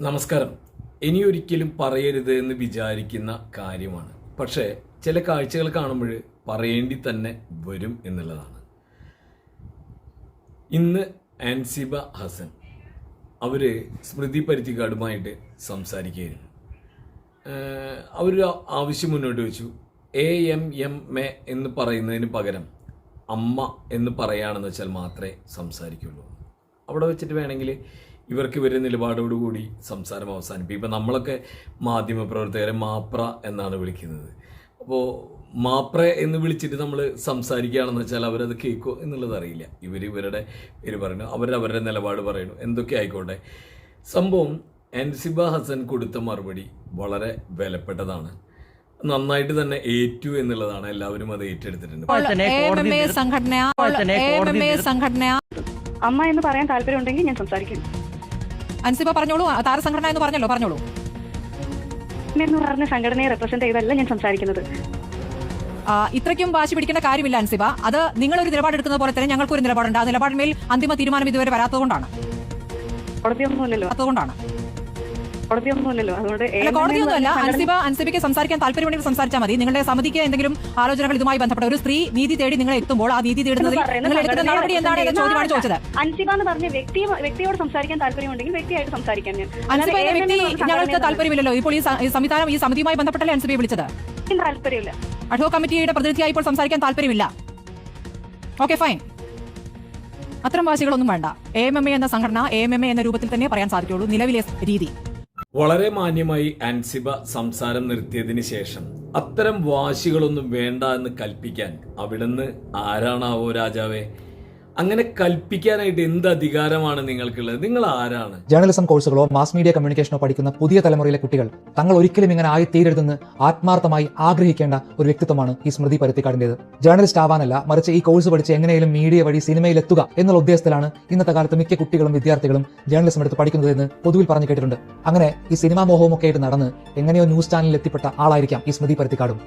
നമസ്കാരം. ഇനിയൊരിക്കലും പറയരുത് എന്ന് വിചാരിക്കുന്ന കാര്യമാണ്. പക്ഷേ ചില കാഴ്ചകൾ കാണുമ്പോൾ പറയേണ്ടി തന്നെ വരും എന്നുള്ളതാണ്. ഇന്ന് ആൻസിബ ഹസൻ അവർ സ്മൃതി പരുത്തിക്കാടുമായിട്ട് സംസാരിക്കുകയായിരുന്നു. അവരൊരു ആവശ്യം മുന്നോട്ട് വെച്ചു. എ എം എം എ എന്ന് പറയുന്നതിന് പകരം അമ്മ എന്ന് പറയുകയാണെന്ന് വെച്ചാൽ മാത്രമേ സംസാരിക്കുള്ളൂ. അവിടെ വെച്ചിട്ട് വേണമെങ്കിൽ ഇവർക്ക് ഇവരുടെ നിലപാടോടുകൂടി സംസാരം അവസാനിപ്പിക്കും. ഇപ്പം നമ്മളൊക്കെ മാധ്യമപ്രവർത്തകരെ മാപ്ര എന്നാണ് വിളിക്കുന്നത്. അപ്പോൾ മാപ്ര എന്ന് വിളിച്ചിട്ട് നമ്മൾ സംസാരിക്കുകയാണെന്ന് വെച്ചാൽ അവരത് കേൾക്കോ എന്നുള്ളത് അറിയില്ല. ഇവർ ഇവരുടെ പേര് പറയുന്നു അവരവരുടെ നിലപാട് പറയുന്നു എന്തൊക്കെ ആയിക്കോട്ടെ. സംഭവം എൻസിബ ഹസൻ കൊടുത്ത മറുപടി വളരെ വിലപ്പെട്ടതാണ്. നന്നായിട്ട് തന്നെ ഏറ്റു എന്നുള്ളതാണ് എല്ലാവരും അത് ഏറ്റെടുത്തിട്ടുണ്ട്. സംഘടന അമ്മ എന്ന് പറയാൻ താല്പര്യം ഉണ്ടെങ്കിൽ ഞാൻ സംസാരിക്കും. അൻസിബ പറഞ്ഞോളൂ താരസംഘടന എന്ന് പറഞ്ഞല്ലോ പറഞ്ഞോളൂ. എന്ന് പറഞ്ഞ സംഘടനയെ റെപ്രസെന്റ് ചെയ്തല്ല ഞാൻ സംസാരിക്കുന്നത്. ഇത്രയ്ക്കും വാശി പിടിക്കേണ്ട കാര്യമില്ല അൻസിബ അത് നിങ്ങളൊരു നിലപാടെടുക്കുന്ന പോലെ തന്നെ ഞങ്ങൾക്കൊരു നിലപാടുണ്ട്. ആ നിലപാടിന്മേൽ അന്തിമ തീരുമാനം ഇതുവരെ വരാത്തതുകൊണ്ടാണ്. അതുകൊണ്ടാണ് കോടതിയൊന്നുമില്ലല്ലോ അതുകൊണ്ട് കോടതിയൊന്നുമല്ല അൻസിബ അൻസിബയ്ക്ക് സംസാരിക്കാൻ താല്പര്യമുണ്ടെങ്കിൽ സംസാരിച്ചാൽ മതി. നിങ്ങളുടെ സമിതിക്ക് എന്തെങ്കിലും ആലോചനകൾ ഇതുമായി ബന്ധപ്പെട്ട ഒരു സ്ത്രീ നീതി തേടി നിങ്ങൾ എത്തുമ്പോൾ ആ നീതി തേടുന്നതിൽ എന്ന് നിങ്ങൾ എടുക്കുന്ന നടപടി എന്താണ് എന്ന ചോദ്യമാണ് ചോദിച്ചത്. അൻസിബ എന്ന് പറഞ്ഞ വ്യക്തി വ്യക്തിയോട് സംസാരിക്കാൻ താല്പര്യമുണ്ടെങ്കിൽ വ്യക്തിയായിട്ട് സംസാരിക്കാൻ ഞാൻ. അൻസിബ എന്ന വ്യക്തി ഞങ്ങൾക്ക് താല്പര്യമില്ലല്ലോ. ഇപ്പോൾ ഈ സംവിധാനം ഈ സമിതിയുമായി ബന്ധപ്പെട്ടല്ലേ അൻസിബയെ വിളിച്ചത്? താല്പര്യമില്ല. അഡ്ഹോ കമ്മിറ്റിയുടെ പ്രതിനിധിയായി ഇപ്പോൾ സംസാരിക്കാൻ താല്പര്യമില്ല. ഓക്കെ ഫൈൻ അത്തരം വാശികളൊന്നും വേണ്ട. എ എം എം എ എന്ന സംഘടന എ എം എം എ എന്ന രൂപത്തിൽ തന്നെ പറയാൻ സാധിക്കുള്ളൂ. നിലവിലെ രീതി. വളരെ മാന്യമായി അൻസിബ സംസാരം നിർത്തിയതിന് ശേഷം അത്തരം വാശികളൊന്നും വേണ്ട എന്ന് കൽപ്പിക്കാൻ അവിടുന്ന് ആരാണാവോ രാജാവേ? അങ്ങനെ കൽപ്പിക്കാനായിട്ട് എന്ത് അധികാരമാണ് നിങ്ങൾക്കുള്ളത്? നിങ്ങൾ ആരാണ്? ജേർണലിസം കോഴ്സുകളോ മാസ് മീഡിയ കമ്മ്യൂണിക്കേഷനോ പഠിക്കുന്ന പുതിയ തലമുറയിലെ കുട്ടികൾ തങ്ങൾ ഒരിക്കലും ഇങ്ങനെ ആയി തീരരുതെന്ന് ആത്മാർത്ഥമായി ആഗ്രഹിക്കേണ്ട ഒരു വ്യക്തിത്വമാണ് ഈ സ്മൃതി പരുത്തിക്കാടിന്റേത്. ജേർണലിസ്റ്റ് ആവാനല്ല മറിച്ച് ഈ കോഴ്സ് പഠിച്ച് എങ്ങനെയും മീഡിയ വഴി സിനിമയിൽ എത്തുക എന്നുള്ള ഉദ്ദേശത്തിലാണ് ഇന്നത്തെ കാലത്ത് മിക്ക കുട്ടികളും വിദ്യാർത്ഥികളും ജേർണലിസം എടുത്ത് പഠിക്കുന്നത് എന്ന് പൊതുവിൽ പറഞ്ഞു കേട്ടിട്ടുണ്ട്. അങ്ങനെ ഈ സിനിമാ മോഹവുമൊക്കെ ആയിട്ട് നടന്ന് എങ്ങനെയോ ന്യൂസ് ചാനലിൽ എത്തിപ്പെട്ട ആളായിരിക്കാം ഈ സ്മൃതി പരുത്തിക്കാടും.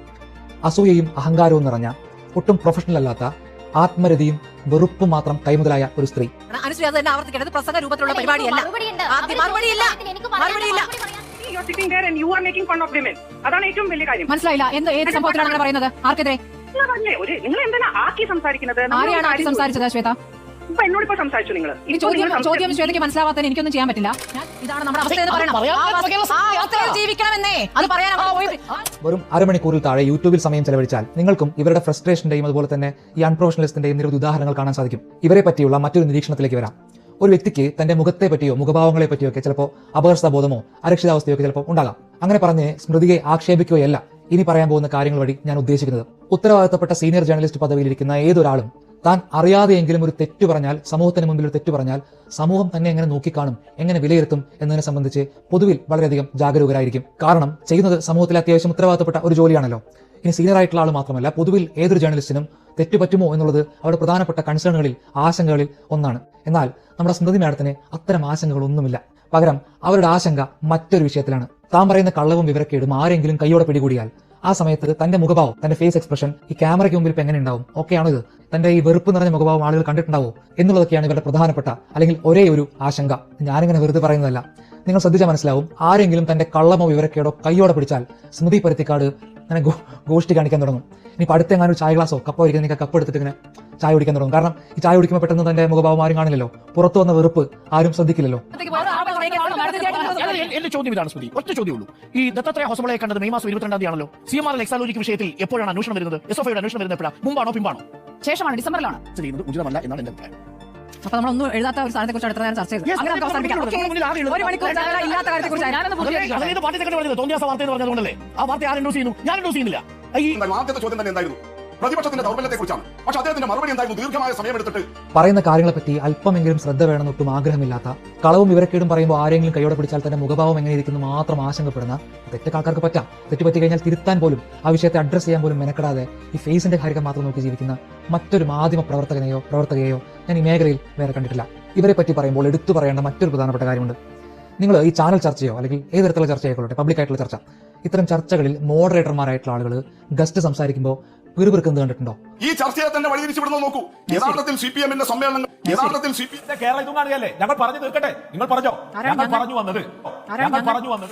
അസൂയയും അഹങ്കാരവും നിറഞ്ഞ ഒട്ടും പ്രൊഫഷണൽ അല്ലാത്ത ആത്മരതിയും വെറുപ്പും മാത്രം കൈമുതലായ ഒരു സ്ത്രീ. അനുശ്രീ അത് തന്നെ ആവർത്തിക്കേണ്ടത് പ്രസംഗ രൂപത്തിലുള്ള പരിപാടിയല്ല. ആദ്യം മറുപടിയില്ല. മറുപടിയില്ല. You are sitting there and you are making fun of women. അതാണ് ഏറ്റവും വലിയ കാര്യം. മനസ്സിലായില്ല. എന്ത് ഏത് സംഭവത്തിലാണ് അങ്ങനെ പറയുന്നത്? ആർക്കെതിരെ? നിങ്ങൾ ഒരു നിങ്ങൾ എന്തിനാ ആക്കി സംസാരിക്കുന്നത്? ആരെയാണ് ആക്കി സംസാരിച്ചത് ശ്വേത? ഇപ്പൊ എന്നോട് ഇപ്പൊ സംസാരിച്ചു നിങ്ങൾ ചോദ്യം ചോദ്യം ശ്വേതയ്ക്ക് മനസ്സിലാവാത്തതിന് എനിക്കൊന്നും ചെയ്യാൻ പറ്റില്ല. ഞാൻ ഇതാണ് നമ്മുടെ അവസ്ഥ എന്ന് പറയണം. ജീവിക്കണമെന്നേ. അത് പറയാൻ വെറും അരമണിക്കൂറിൽ താഴെ യൂട്യൂബിൽ സമയം ചെലവഴിച്ചാൽ നിങ്ങൾക്കും ഇവരുടെ ഫ്രസ്ട്രേഷന്റെയും അതുപോലെ തന്നെ ഈ അൺപ്രൊഫഷണലിസ്റ്റിന്റെയും നിരവധി ഉദാഹരണങ്ങൾ കാണാൻ സാധിക്കും. ഇവരെ പറ്റിയുള്ള മറ്റൊരു നിരീക്ഷണത്തിലേക്ക് വരാം. ഒരു വ്യക്തിക്ക് തന്റെ മുഖത്തെ പറ്റിയോ മുഖഭാവങ്ങളെ പറ്റിയോ ഒക്കെ ചിലപ്പോൾ അപകർഷതാബോധമോ അരക്ഷിതാവസ്ഥയോ ഒക്കെ ചിലപ്പോൾ ഉണ്ടാകാം. അങ്ങനെ പറഞ്ഞ് സ്മൃതിയെ ആക്ഷേപിക്കുകയല്ല. ഇനി പറയാൻ പോകുന്ന കാര്യങ്ങൾ വഴി ഞാൻ ഉദ്ദേശിക്കുന്നത്. ഉത്തരവാദിത്തപ്പെട്ട സീനിയർ ജേർണലിസ്റ്റ് പദവിയിലിരിക്കുന്ന ഏതൊരാളും താൻ അറിയാതെയെങ്കിലും ഒരു തെറ്റ് പറഞ്ഞാൽ സമൂഹത്തിന് മുമ്പിൽ ഒരു തെറ്റ് പറഞ്ഞാൽ സമൂഹം തന്നെ എങ്ങനെ നോക്കിക്കാണും എങ്ങനെ വിലയിരുത്തും എന്നതിനെ സംബന്ധിച്ച് പൊതുവിൽ വളരെയധികം ജാഗരൂകരായിരിക്കും. കാരണം ചെയ്യുന്നത് സമൂഹത്തിലെ അത്യാവശ്യം ഉത്തരവാദിത്തപ്പെട്ട ഒരു ജോലിയാണല്ലോ. ഇനി സീനിയർ ആയിട്ടുള്ള ആൾ മാത്രമല്ല പൊതുവിൽ ഏതൊരു ജേർണലിസ്റ്റിനും തെറ്റ് പറ്റുമോ എന്നുള്ളത് അവരുടെ പ്രധാനപ്പെട്ട കൺസേണുകളിൽ ആശങ്കകളിൽ ഒന്നാണ്. എന്നാൽ നമ്മുടെ സ്മൃതി മാഡത്തിന് അത്തരം ആശങ്കകളൊന്നുമില്ല. പകരം അവരുടെ ആശങ്ക മറ്റൊരു വിഷയത്തിലാണ്. താൻ പറയുന്ന കള്ളവും വിവരക്കേടും ആരെങ്കിലും കൈയോടെ പിടികൂടിയാൽ ആ സമയത്ത് തന്റെ മുഖഭാവം തന്റെ ഫേസ് എക്സ്പ്രഷൻ ഈ ക്യാമറയ്ക്ക് മുമ്പിൽ ഇപ്പൊ എങ്ങനെ ഉണ്ടാവും? ഇത്? തന്റെ ഈ വെറുപ്പ് നിറഞ്ഞ മുഖഭാവം ആളുകൾ കണ്ടിട്ടുണ്ടാവോ? എന്നുള്ളതൊക്കെയാണ് ഇവരുടെ പ്രധാനപ്പെട്ട അല്ലെങ്കിൽ ഒരേ ഒരു ആശങ്ക. ഞാനിങ്ങനെ വെറുതെ പറയുന്നതല്ല. നിങ്ങൾ ശ്രദ്ധിച്ചാൽ മനസ്സിലാവും ആരെങ്കിലും തന്റെ കള്ളമോ വിവരക്കേടോ കൈയോടെ പിടിച്ചാൽ സ്മൃതി പരുത്തിക്കാട് അങ്ങനെ ഗോഷ്ടി കാണിക്കാൻ തുടങ്ങും. ഇനി അടുത്തെങ്ങാനും ഒരു ചായ ഗ്ലാസോ കപ്പോ ഇരിക്കുന്ന നിങ്ങൾക്ക് കപ്പ് എടുത്തിട്ട് ഇങ്ങനെ ചായ കുടിക്കാൻ തുടങ്ങും. കാരണം ഈ ചായ കുടിക്കുമ്പോൾ പെട്ടെന്ന് തന്റെ മുഖഭാവം ആരും കാണില്ലല്ലോ. പുറത്തു വന്ന വെറുപ്പ് ആരും ശ്രദ്ധിക്കില്ലല്ലോ. എന്റെ ചോദ്യം ഇതാണ് സ്മൃതി. ഒറ്റ ചോദ്യം ഉള്ളൂ ഈ ദത്താത്രയ ഹോസ്പിറ്റലെ കണ്ടത് മെയ് മാസം ഇരുപത്തിരണ്ടാം തീയതി ആണല്ലോ സി എം ആർ എക്സാലോജിക്ക് വിഷയത്തിൽ എപ്പോഴാണ് അന്വേഷണം വരുന്നത്? എസ് എഫ് ഐയുടെ അന്വേഷണം വരുന്നത് എപ്പോഴാണ് മുമ്പാണോ പിമ്പാണോ? ശേഷമാണ് ഡിസംബറിലാണ്. ഇത് ചെയ്യുന്നത് ഉചിതമല്ല എന്നാണ് എന്റെ അഭിപ്രായം. അപ്പൊ നമ്മളൊന്നും എഴുതാത്ത ഒരു സാധനത്തെ കുറിച്ച് അടുത്ത നേരം ചർച്ച മുന്നിൽ ഒരു മണിക്കൂർ ഇല്ലാത്ത കാര്യത്തെ കുറിച്ച് ഞാനൊന്ന് തോന്നിയാസ വാർത്ത എന്ന് പറഞ്ഞതുകൊണ്ടല്ലേ ആ വാർത്ത ആരും ചെയ്യുന്നു? ഞാൻ ചെയ്യുന്നില്ല? ആദ്യത്തെ ചോദ്യം തന്നെ എന്തായിരുന്നു? പ്രതിപക്ഷത്തിന്റെ ദൗർബല്യത്തെ കുറിച്ചാണ് പക്ഷെ അദ്ദേഹത്തിന്റെ മറുപടി എന്തായിരുന്നു? ദീർഘമായ സമയമെടുത്തിട്ട് പറയുന്ന കാര്യങ്ങളെപ്പറ്റി അല്പമെങ്കിലും ശ്രദ്ധ വേണമെന്ന് ഒട്ടും ആഗ്രഹമില്ലാത്ത. കളവും വിവരക്കേടും പറയുമ്പോൾ ആരെങ്കിലും കൈയോടെ പിടിച്ചാൽ തന്നെ മുഖഭാവം എങ്ങനെ ഇരിക്കുന്നു മാത്രം ആശങ്കപ്പെടുന്ന തെറ്റൊക്കെ ആൾക്കാർക്ക് പറ്റാം. തെറ്റ് പറ്റി കഴിഞ്ഞാൽ തിരുത്താൻ പോലും ആ വിഷയത്തെ അഡ്രസ് ചെയ്യാൻ പോലും മെനക്കെടാതെ ഈ ഫേസിന്റെ കാര്യം മാത്രം നോക്കി ജീവിക്കുന്ന മറ്റൊരു മാധ്യമ പ്രവർത്തകനെയോ പ്രവർത്തകയെയോ ഞാൻ ഈ മേഖലയിൽ വേറെ കണ്ടിട്ടില്ല. ഇവരെ പറ്റി പറയുമ്പോൾ എടുത്തു പറയേണ്ട മറ്റൊരു പ്രധാനപ്പെട്ട കാര്യമുണ്ട്. നിങ്ങൾ ഈ ചാനൽ ചർച്ചയോ അല്ലെങ്കിൽ ഏത് തരത്തിലുള്ള ചർച്ചയായിക്കോട്ടെ ആയിക്കൊള്ളട്ടെ പബ്ലിക് ആയിട്ടുള്ള ചർച്ച ഇത്തരം ചർച്ചകളിൽ മോഡറേറ്റർമാരായിട്ടുള്ള ആളുകൾ ഗസ്റ്റ് സംസാരിക്കുമ്പോൾ പിറുപിറുക്കുന്നത് കണ്ടിട്ടുണ്ടോ? ഈ ചർച്ചയെ തന്നെ വഴിതിരിച്ചു വിടുന്നത് നോക്കൂ യഥാർത്ഥത്തിൽ സി പി എമ്മിന്റെ സമ്മേളനങ്ങൾ യഥാർത്ഥത്തിൽ സി പി കേരള ഇതും കാണുകയല്ലേ ഞങ്ങൾ പറഞ്ഞു തീർക്കട്ടെ. നിങ്ങൾ പറഞ്ഞോ? ഞങ്ങൾ? പറഞ്ഞു വന്നത്. ഞങ്ങൾ? പറഞ്ഞു വന്നത്.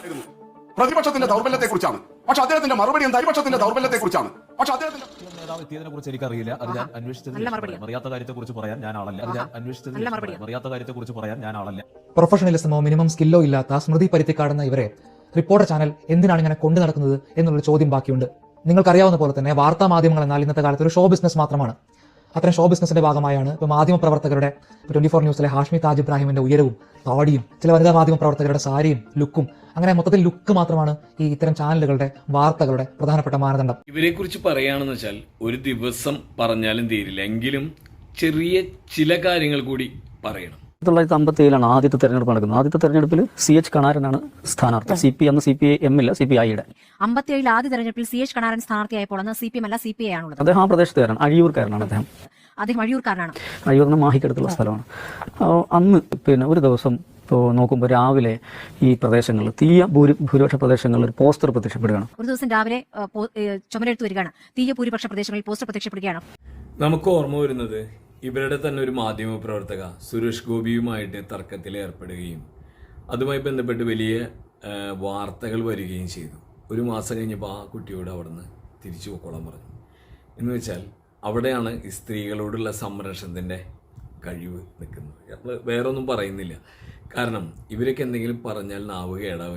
പ്രതിപക്ഷത്തിന്റെ ദൗർബല്യത്തെ കുറിച്ചാണ് പക്ഷെ അദ്ദേഹത്തിന്റെ മറുപടി എന്താ? പ്രതിപക്ഷത്തിന്റെ ദൗർബല്യത്തെ കുറിച്ചാണ് പക്ഷെ അദ്ദേഹത്തിന്റെ നേതാവ് എത്തിയതിനെ കുറിച്ച് എനിക്കറിയില്ല. അത് ഞാൻ അന്വേഷിച്ചത് അറിയാത്ത കാര്യത്തെ കുറിച്ച് പറയാൻ ഞാൻ ആളല്ല. അത് ഞാൻ അന്വേഷിച്ചത് അറിയാത്ത കാര്യത്തെ കുറിച്ച് പറയാൻ ഞാൻ ആളല്ല. പ്രൊഫഷണലിസമോ മിനിമം സ്കില്ലോ ഇല്ലാത്ത സ്മൃതി പരുത്തിക്കാടുന്ന ഇവരെ റിപ്പോർട്ടർ ചാനൽ എന്തിനാണ് ഇങ്ങനെ കൊണ്ടു നടക്കുന്നത് എന്നുള്ള ചോദ്യം ബാക്കിയുണ്ട്. നിങ്ങൾക്കറിയാവുന്ന പോലെ തന്നെ വാർത്താ മാധ്യമങ്ങൾ എന്നാൽ ഇന്നത്തെ കാലത്ത് ഒരു ഷോ ബിസിനസ് മാത്രമാണ്. അത്തരം ഷോ ബിസിനസിന്റെ ഭാഗമായാണ് ഇപ്പോൾ മാധ്യമ പ്രവർത്തകരുടെ ട്വന്റി ഫോർ ന്യൂസിലെ ഹാഷ്മി താജ് ഇബ്രാഹിമിന്റെ ഉയരവും താടിയും ചില വനിതാ മാധ്യമ പ്രവർത്തകരുടെ സാരിയും ലുക്കും അങ്ങനെ മൊത്തത്തിൽ ലുക്ക് മാത്രമാണ് ഈ ഇത്തരം ചാനലുകളുടെ വാർത്തകളുടെ പ്രധാനപ്പെട്ട മാനദണ്ഡം. ഇവരെ കുറിച്ച് പറയുകയാണെന്ന് വെച്ചാൽ ഒരു ദിവസം പറഞ്ഞാലും തീരില്ല. എങ്കിലും ചെറിയ ചില കാര്യങ്ങൾ കൂടി പറയണം. തൊള്ളായിരത്തി അമ്പത്തി ഏഴിലാണ് ആദ്യത്തെ തെരഞ്ഞെടുപ്പ് നടക്കുന്നത്. ആദ്യത്തെ തെരഞ്ഞെടുപ്പിൽ സി എച്ച് ആണ് സ്ഥാനാർത്ഥി. സി പി അന്ന് സി പി എം ഇല്ല സി പി ഐയുടെ അമ്പത്തിയേഴിൽ ആദ്യ തെരഞ്ഞെടുപ്പിൽ സി എച്ച് കണാരൻ സ്ഥാനാർത്ഥിയായപ്പോൾ അന്ന് സി പി എം അല്ല സി പി ഐ ആണുള്ളത്. അദ്ദേഹം ആ പ്രദേശത്തുകാരാണ്. അഴിയൂർക്കാരനാണ് അദ്ദേഹം. അദ്ദേഹം അഴിയൂർക്കാരനാണ്. അഴിയൂർ എന്ന മാഹിക്കടുത്തുള്ള സ്ഥലമാണ്. അന്ന് പിന്നെ ഒരു ദിവസം ഇപ്പോൾ നോക്കുമ്പോൾ രാവിലെ ഈ പ്രദേശങ്ങളിൽ തീയ ഭൂരി ഭൂരിപക്ഷ പ്രദേശങ്ങളിൽ ഒരു പോസ്റ്റർ പ്രത്യക്ഷപ്പെടുകയാണ്. ഒരു ദിവസം രാവിലെ ചുമരെടുത്ത് വരികയാണ്. തീയ ഭൂരിപക്ഷ പ്രദേശങ്ങളിൽ പോസ്റ്റർ പ്രത്യക്ഷപ്പെടുകയാണ്. നമുക്ക് ഓർമ്മ വരുന്നത് ഇവരുടെ തന്നെ ഒരു മാധ്യമ പ്രവർത്തക സുരേഷ് ഗോപിയുമായിട്ട് തർക്കത്തിൽ ഏർപ്പെടുകയും അതുമായി ബന്ധപ്പെട്ട് വലിയ വാർത്തകൾ വരികയും ചെയ്തു. ഒരു മാസം കഴിഞ്ഞപ്പോൾ ആ കുട്ടിയോട് അവിടുന്ന് തിരിച്ചു പോക്കോളാൻ പറഞ്ഞു. എന്ന് വെച്ചാൽ അവിടെയാണ് ഈ സ്ത്രീകളോടുള്ള സംരക്ഷണത്തിന്റെ കഴിവ് നിൽക്കുന്നത്. നമ്മൾ വേറൊന്നും പറയുന്നില്ല. കാരണം ഇവരൊക്കെ എന്തെങ്കിലും പറഞ്ഞാൽ നാവ് കേടാവും